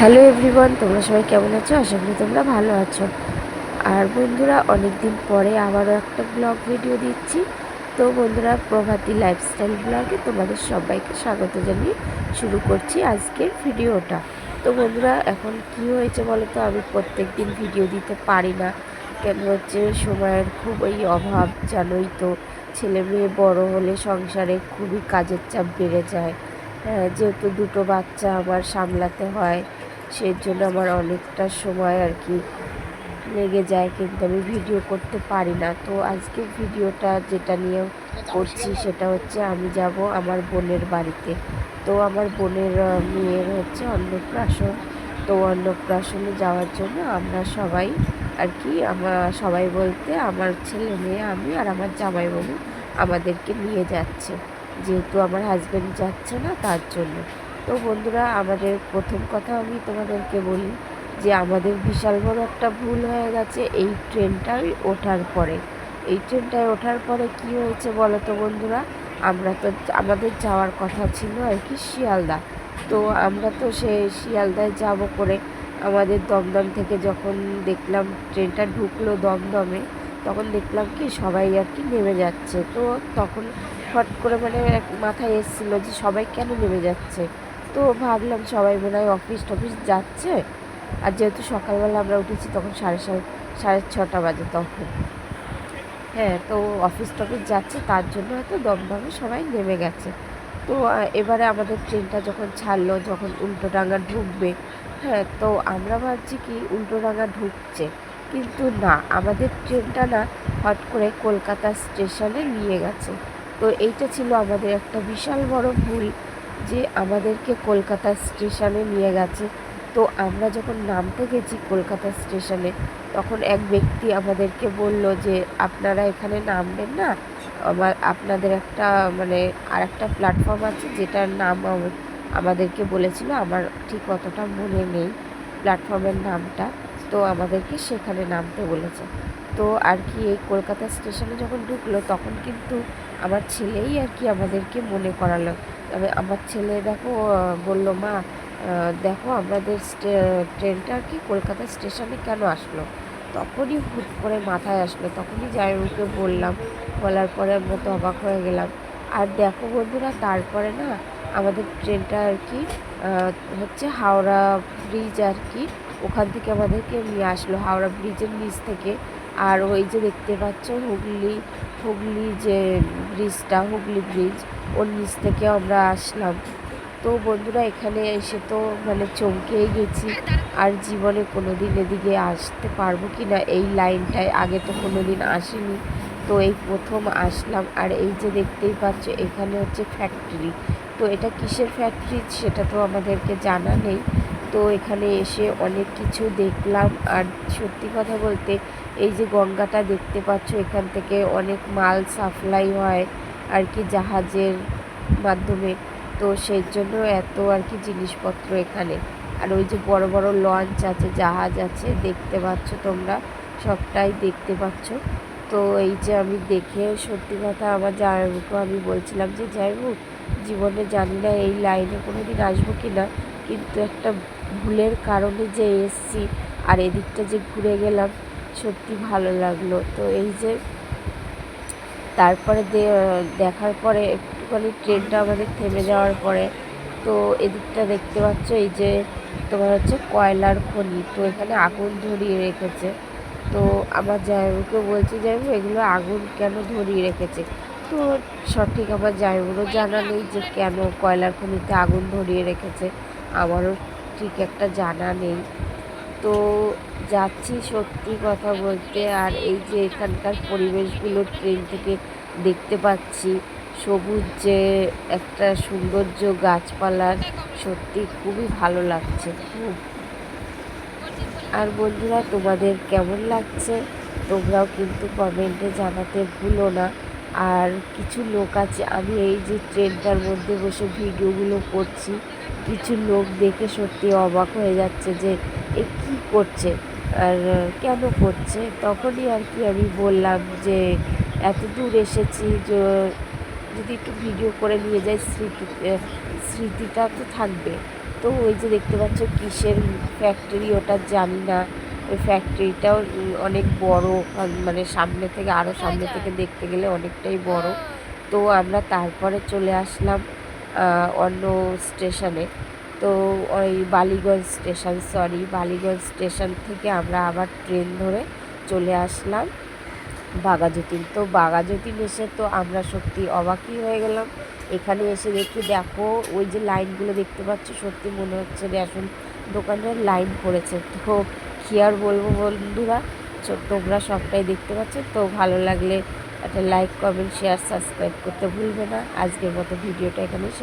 Hello everyone তোমরা সবাই কেমন আছো? আশা করি তোমরা ভালো আছো। আর বন্ধুরা অনেক দিন পরে আবারও একটা ব্লগ ভিডিও দিচ্ছি। তো বন্ধুরা প্রভাতী লাইফস্টাইল ব্লগে তোমাদের সবাইকে স্বাগত জানিয়ে শুরু করছি আজকের ভিডিওটা। তো বন্ধুরা এখন কি হয়েছে বলো তো আমি প্রত্যেক দিন ভিডিও দিতে পারি না। কেন হচ্ছে? সময়ের খুবই অভাব জানোই তো। ছেলে মেয়ে বড় হলে সংসারে খুবই কাজের চাপ বেড়ে যায়। হ্যাঁ, যেহেতু দুটো বাচ্চা আমার সামলাতে হয় সেই জন্য আমার অনেকটা সময় আর কি লেগে যায়, কিন্তু আমি ভিডিও করতে পারি না। তো আজকে ভিডিওটা যেটা নিয়ে করছি সেটা হচ্ছে আমি যাব আমার বোনের বাড়িতে। তো আমার বোনের মেয়ের হচ্ছে অন্নপ্রাশন। তো অন্নপ্রাশনে যাওয়ার জন্য আমরা সবাই আর কি, আমরা সবাই বলতে আমার ছেলে মেয়ে, আমি আর আমার জামাইবাবু আমাদেরকে নিয়ে যাচ্ছে। যেহেতু আমার হাজব্যান্ড যাচ্ছে না তার জন্য। তো বন্ধুরা, আমাদের প্রথম কথা আমি তোমাদেরকে বলি যে আমাদের বিশাল বড় একটা ভুল হয়ে গেছে এই ট্রেনটায় ওঠার পরে। এই ট্রেনটায় ওঠার পরে কি হয়েছে বলো তো বন্ধুরা, আমরা তো আমাদের যাওয়ার কথা ছিল আর কি শিয়ালদা। তো আমরা তো সে শিয়ালদায় যাব করে আমাদের দমদম থেকে যখন দেখলাম ট্রেনটা ঢুকলো দমদমে, তখন দেখলাম কি সবাই আর কি নেমে যাচ্ছে। তো তখন হট করে মানে মাথায় এসেছিল যে সবাই কেন নেমে যাচ্ছে? তো ভাবলাম সবাই মনে হয় অফিস টফিস যাচ্ছে। আর যেহেতু সকালবেলা আমরা উঠেছি, তখন সাড়ে সাড়ে সাড়ে ছটা বাজে তখন। হ্যাঁ তো অফিস টফিস যাচ্ছে, তার জন্য হয়তো দমদমে সবাই নেমে গেছে। তো এবারে আমাদের ট্রেনটা যখন ছাড়লো, যখন উল্টোডাঙ্গা ঢুকবে হ্যাঁ তো আমরা ভাবছি কি উল্টোডাঙ্গা ঢুকছে। কিন্তু না, আমাদের ট্রেনটা না হট করে কলকাতা স্টেশনে নিয়ে গেছে। তো এইটা ছিল আমাদের একটা বিশাল বড় ভুল। যে আমাদেরকে কলকাতা স্টেশনে নিয়ে গেছে। তো আমরা যখন নামতে গেছি কলকাতা স্টেশনে, তখন এক ব্যক্তি আমাদেরকে বলল যে, আপনারা এখানে নামবেন না? আমার, আপনাদের একটা মানে আর একটা প্ল্যাটফর্ম আছে যেটার নাম আমাদেরকে বলেছিল। আমার ঠিক অতটা মনে নেই প্ল্যাটফর্মের নামটা। তো আমাদেরকে সেখানে নামতে বলেছে। তো আর কি এই কলকাতা স্টেশনে যখন ঢুকলো তখন কিন্তু আমার ছেলেই আর কি আমাদেরকে মনে করালো। তবে আমার ছেলে দেখো বলল, মা দেখো আমাদের ট্রেনটা আর কি কলকাতা স্টেশনে কেন আসলো? তখনই হুট করে মাথায় আসলো। তখনই জামাইবাবুকে বললাম। বলার পরে আমরা তো অবাক হয়ে গেলাম। আর দেখো বন্ধুরা, তারপরে না আমাদের ট্রেনটা আর কি হচ্ছে হাওড়া ব্রিজ আর কি ওখান থেকে আমাদেরকে নিয়ে আসলো, হাওড়া ব্রিজের নিচ থেকে। আর ওই যে দেখতে পাচ্ছ হুগলি হুগলি যে ব্রিজটা, হুগলি ব্রিজ, ওর নিচ থেকে আমরা আসলাম। তো বন্ধুরা, এখানে এসে তো মানে চমকেই গেছি। আর জীবনে কোনো দিন এদিকে আসতে পারব কি না, এই লাইনটায় আগে তো কোনো দিন আসিনি। তো এই প্রথম আসলাম। আর এই যে দেখতেই পাচ্ছ, এখানে হচ্ছে ফ্যাক্টরি তো এটা কিসের ফ্যাক্টরি সেটা তো আমাদেরকে জানা নেই। তো এখানে এসে অনেক কিছু দেখলাম। আর সত্যি কথা বলতে, এই যে গঙ্গাটা দেখতে পাচ্ছ, এখান থেকে অনেক মাল সাপ্লাই হয় আর কি জাহাজের মাধ্যমে। তো সেই জন্য এত আর কি জিনিসপত্র এখানে। আর ওই যে বড় বড় লঞ্চ আছে, জাহাজ আছে, দেখতে পাচ্ছ তোমরা, সবটাই দেখতে পাচ্ছ। তো এই যে আমি দেখে সত্যি কথা আমার জামাইবাবুকে আমি বলছিলাম যে জামাইবাবু জীবনে জানি না এই লাইনে কোনো দিন আসব কি না। কিন্তু একটা ভুলের কারণে যে এসছি আর এদিকটা যে ঘুরে গেলাম, সত্যি ভালো লাগল। তো এই যে তারপরে দেখার পরে একটুখানি ট্রেনটা আমাদের থেমে যাওয়ার পরে, তো এদিকটা দেখতে পাচ্ছ এই যে তোমার হচ্ছে কয়লার খনি, তো এখানে আগুন ধরিয়ে রেখেছে। তো আমার জামাইবাবুকে বলছি, জামাইবাবু, এগুলো আগুন কেন ধরিয়ে রেখেছে? তো সঠিক আমার জামাইবাবুরও জানা নেই যে কেন কয়লার খনিতে আগুন ধরিয়ে রেখেছে। আমারও ঠিক একটা জানা নেই। তো যাচ্ছি সত্যি কথা বলতে, আর এই যে এখানকার পরিবেশগুলো ট্রেন থেকে দেখতে পাচ্ছি, সবুজ যে একটা সৌন্দর্য গাছপালার সত্যি খুবই ভালো লাগছে। আর বন্ধুরা, তোমাদের কেমন লাগছে? তোমরাও কিন্তু কমেন্টে জানাতে ভুলো না। আর কিছু লোক আছে, আমি এই যে ট্রেনটার মধ্যে বসে ভিডিওগুলো করছি। কিছু লোক দেখে সত্যি অবাক হয়ে যাচ্ছে যে, এ কী করছে? আর কেন করছে? তখনই আর কি আমি বললাম যে, এত দূর এসেছি যে, যদি একটু ভিডিও করে নিয়ে যাই, স্মৃতি স্মৃতিটা তো থাকবে। তো ওই যে দেখতে পাচ্ছ কিসের ফ্যাক্টরি ওটা জানি না। ওই ফ্যাক্টরিটাও অনেক বড় মানে সামনে থেকে আরও সামনে থেকে দেখতে গেলে অনেকটাই বড়। তো আমরা তারপরে চলে আসলাম অন্য স্টেশনে তো ওই Ballygunge station sorry Ballygunge station থেকে আমরা আবার ট্রেন ধরে চলে আসলাম বাঘাযতীন। তো বাঘাযতীন এসে তো আমরা সত্যি অবাকই হয়ে গেলাম। এখানে এসে দেখি, দেখো, ওই যে লাইনগুলো দেখতে পাচ্ছ, সত্যি মনে হচ্ছে রেশন দোকানের লাইন পড়েছে। তো কী আর বলব বন্ধুরা? তো তোমরা সবটাই দেখতে পাচ্ছ। তো ভালো লাগলে একটা লাইক কমেন্ট শেয়ার সাবস্ক্রাইব করতে ভুলবে না। আজকের মতো ভিডিওটা এখানে শেষ